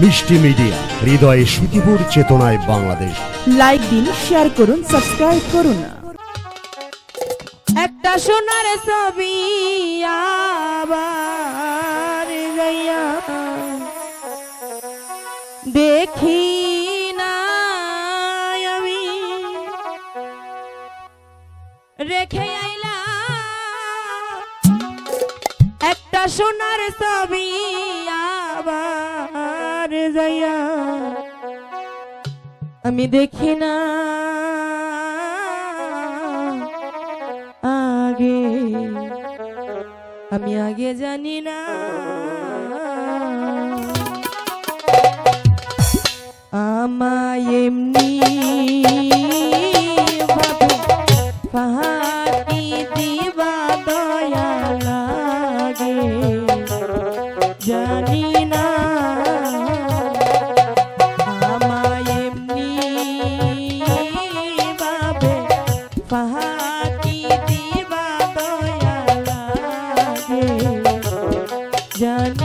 মিষ্টি মিডিয়া, হৃদয়ে সুখীপুর চেতনায় বাংলাদেশ। লাইক দিন শেয়ার করুন সাবস্ক্রাইব করুন। একটা সোনার ছবি আবার যাইয়া দেখি রেখে আইলা একটা সোনার ছবি যাইয়া আমি দেখি না আগে। আমি আগে জানি না। আমায় এমনি जाने